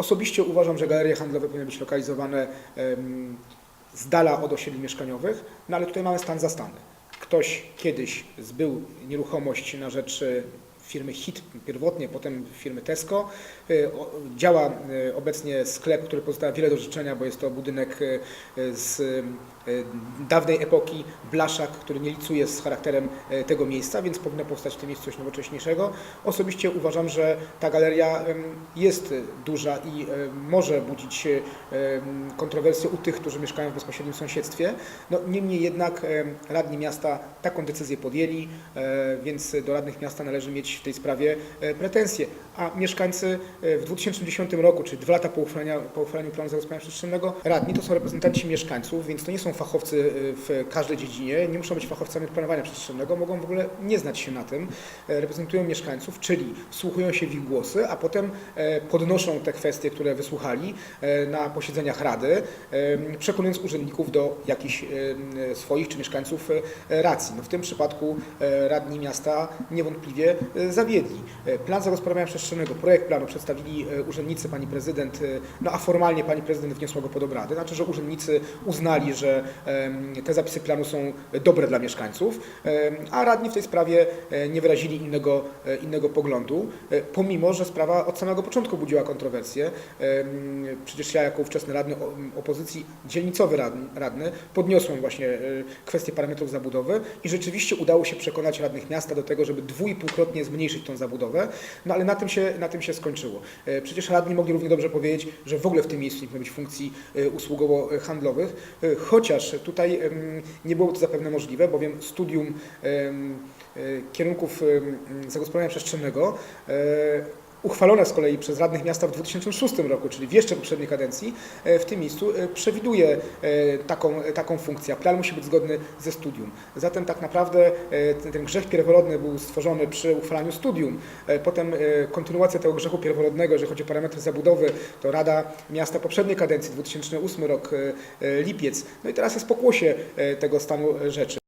Osobiście uważam, że galerie handlowe powinny być lokalizowane z dala od osiedli mieszkaniowych, no ale tutaj mamy stan zastany. Ktoś kiedyś zbył nieruchomość na rzecz firmy HIT pierwotnie, potem firmy Tesco. E, Działa e, obecnie sklep, który pozostawia wiele do życzenia, bo jest to budynek e, z dawnej epoki, blaszak, który nie licuje z charakterem tego miejsca, więc powinno powstać w tym miejscu coś nowocześniejszego. Osobiście uważam, że ta galeria jest duża i może budzić kontrowersje u tych, którzy mieszkają w bezpośrednim sąsiedztwie. No, niemniej jednak radni miasta taką decyzję podjęli, więc do radnych miasta należy mieć w tej sprawie e, pretensje. A mieszkańcy e, w 2010 roku, czyli dwa lata po uchwaleniu, po uchwaleniu planu zagospodarowania przestrzennego, radni to są reprezentanci mieszkańców, więc to nie są fachowcy e, w każdej dziedzinie, nie muszą być fachowcami od planowania przestrzennego, mogą w ogóle nie znać się na tym, reprezentują mieszkańców, czyli wsłuchują się w ich głosy, a potem podnoszą te kwestie, które wysłuchali na posiedzeniach Rady, przekonując urzędników do jakichś swoich czy mieszkańców racji. No w tym przypadku radni miasta niewątpliwie zawiedli. E, Plan zagospodarowania przestrzennego, projekt planu przedstawili e, urzędnicy, pani prezydent, e, no a formalnie pani prezydent wniosła go pod obrady. Znaczy, że urzędnicy uznali, że te zapisy planu są dobre dla mieszkańców, a radni w tej sprawie e, nie wyrazili innego, e, innego poglądu, e, pomimo, że sprawa od samego początku budziła kontrowersje. Przecież ja jako ówczesny radny opozycji, dzielnicowy radny, radny podniosłem właśnie e, kwestię parametrów zabudowy i rzeczywiście udało się przekonać radnych miasta do tego, żeby dwójpółkrotnie zmniejszyć tą zabudowę, no ale na tym się, na tym się skończyło. E, Przecież radni mogli równie dobrze powiedzieć, że w ogóle w tym miejscu nie powinno być funkcji e, usługowo-handlowych, e, chociaż tutaj nie było to zapewne możliwe, bowiem studium kierunków zagospodarowania przestrzennego uchwalone z kolei przez radnych miasta w 2006 roku, czyli w jeszcze poprzedniej kadencji, e, w tym miejscu e, przewiduje e, taką, taką funkcję. Plan musi być zgodny ze studium. Zatem tak naprawdę ten, ten grzech pierworodny był stworzony przy uchwalaniu studium. Potem kontynuacja tego grzechu pierworodnego, jeżeli chodzi o parametry zabudowy, to Rada Miasta poprzedniej kadencji, 2008 rok, lipiec. No i teraz jest pokłosie tego stanu rzeczy.